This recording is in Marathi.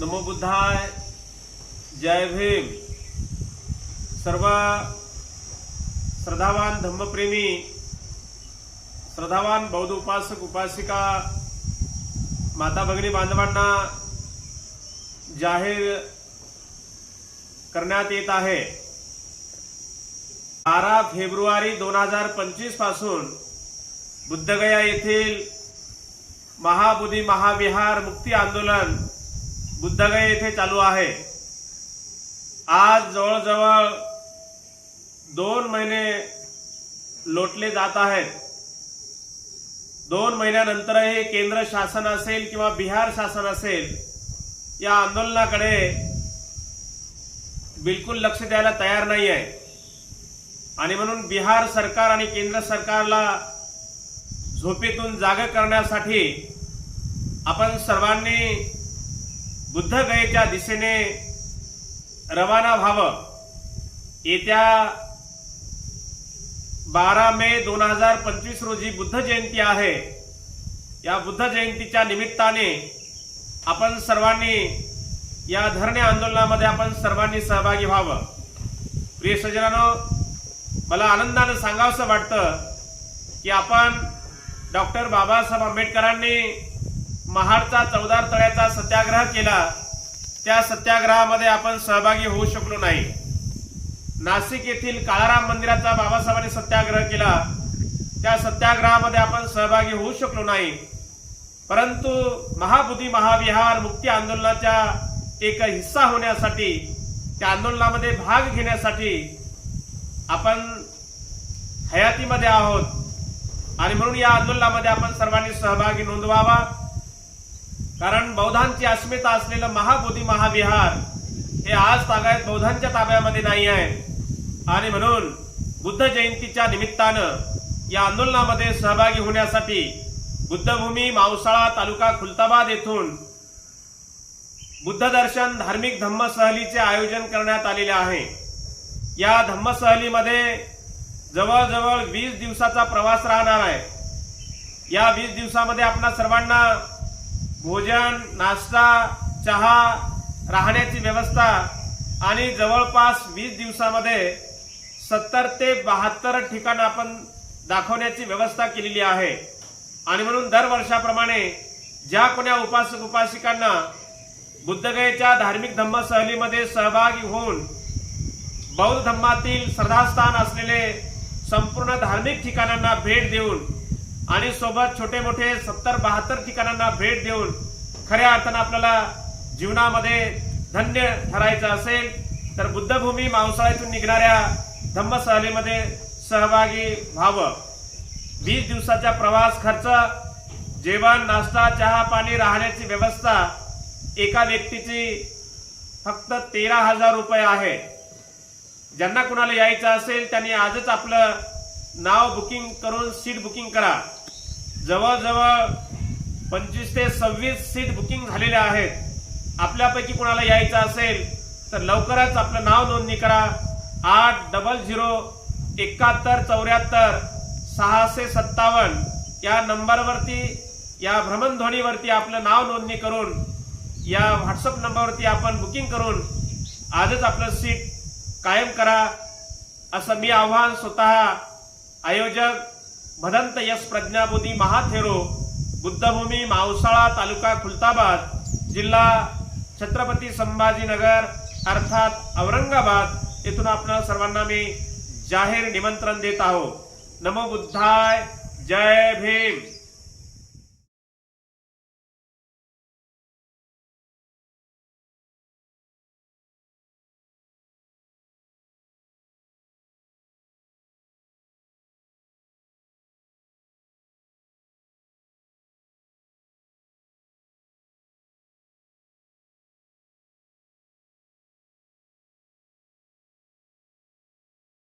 नमो बुद्धाय जय भीम. सर्व श्रद्धावान धम्मप्रेमी श्रद्धावान बौद्ध उपासक उपासिका माता भगिनी बांधवांना जाहीर करण्यात येत आहे. बारा फेब्रुवारी दोन हजार पंचवीसपासून बुद्धगया येथील महाबुधी महाविहार मुक्ती आंदोलन बुद्धगय येथे चालू आहे. आज जवळजवळ दोन महिने लोटले जात आहेत. दोन महिन्यानंतरही केंद्र शासन असेल किंवा बिहार शासन असेल या आंदोलनाकडे बिलकुल लक्ष द्यायला तयार नाही आहे. आणि म्हणून बिहार सरकार आणि केंद्र सरकारला झोपेतून जाग करण्यासाठी आपण सर्वांनी बुद्धगयेच्या दिशेने रवाना व्हावं. येत्या बारा मे दोन हजार पंचवीस रोजी बुद्ध जयंती आहे. या बुद्ध जयंतीच्या निमित्ताने आपण सर्वांनी या धरणे आंदोलनामध्ये आपण सर्वांनी सहभागी व्हावं. प्रिय सज्जनानो मला आनंदानं सांगावंसं वाटतं की आपण डॉक्टर बाबासाहेब आंबेडकरांनी महाडचा चौदार तळ्याचा सत्याग्रह केला त्या सत्याग्रहामध्ये आपण सहभागी होऊ शकलो नाही. नाशिक येथील काळाराम मंदिराचा बाबासाहेबांनी सत्याग्रह केला त्या सत्याग्रहामध्ये आपण सहभागी होऊ शकलो नाही. परंतु महाबुद्धी महाविहार मुक्ती आंदोलनाच्या एक हिस्सा होण्यासाठी त्या आंदोलनामध्ये भाग घेण्यासाठी आपण हयातीमध्ये आहोत. आणि म्हणून या आंदोलनामध्ये आपण सर्वांनी सहभागी नोंदवावा. कारण बौद्धांची अस्मिता असलेलं महाबोधी महाविहार हे आज तागायत बौद्धांच्या ताब्यामध्ये नाही आहे. आणि म्हणून बुद्ध जयंतीच्या निमित्तानं या आंदोलनामध्ये सहभागी होण्यासाठी बुद्धभूमी मावसाळा तालुका खुलताबाद येथून बुद्ध दर्शन धार्मिक धम्म सहलीचे आयोजन करण्यात आलेले आहे. या धम्म सहलीमध्ये जवळजवळ वीस दिवसाचा प्रवास राहणार आहे. या वीस दिवसामध्ये आपणा सर्वांना भोजन नाश्ता चहा राहण्याची व्यवस्था आणि जवळपास वीस दिवसामध्ये सत्तर ते बहात्तर ठिकाण आपण दाखवण्याची व्यवस्था केलेली आहे. आणि म्हणून दरवर्षाप्रमाणे ज्या कोण्या उपासक उपासिकांना बुद्धगयेच्या धार्मिक धम्म सहलीमध्ये सहभागी होऊन बौद्ध धम्मातील श्रद्धास्थान असलेले संपूर्ण धार्मिक ठिकाणांना भेट देऊन आणि सोबत छोटे मोठे सत्तर बहात्तर ठिकाणांना भेट देऊन खऱ्या अर्थानं आपल्याला जीवनामध्ये धन्य ठरायचं असेल तर बुद्धभूमी मांसाळ्यातून निघणाऱ्या धम्म सहलीमध्ये सहभागी व्हावं. वीस दिवसाचा प्रवास खर्च जेवण नाश्ता चहा पाणी राहण्याची व्यवस्था एका व्यक्तीची फक्त तेरा हजार रुपये आहे. ज्यांना कुणाला यायचं असेल त्यांनी आजच आपलं नाव बुकिंग करून सीट बुकिंग करा. जवळजवळ पंचवीस ते सव्वीस सीट बुकिंग झालेल्या आहेत. आपल्यापैकी कुणाला यायचं असेल तर लवकरच आपलं नाव नोंदणी करा. आठ डबल झिरो एकाहत्तर चौऱ्याहत्तर सहाशे सत्तावन्न. या नंबरवरती या भ्रमणध्वनीवरती आपलं नाव नोंदणी करून या व्हॉट्सअप नंबरवरती आपण बुकिंग करून आजच आपलं सीट कायम करा. असं मी आव्हान स्वतः आयोजक भदंत यश प्रज्ञाबोधी महाथेरो बुद्धभूमी मावसाळा तालुका खुलताबाद जिल्हा छत्रपती संभाजीनगर अर्थात औरंगाबाद येथून आपल्या सर्वांना मी जाहीर निमंत्रण देत आहो. नमो बुद्धाय जय भीम.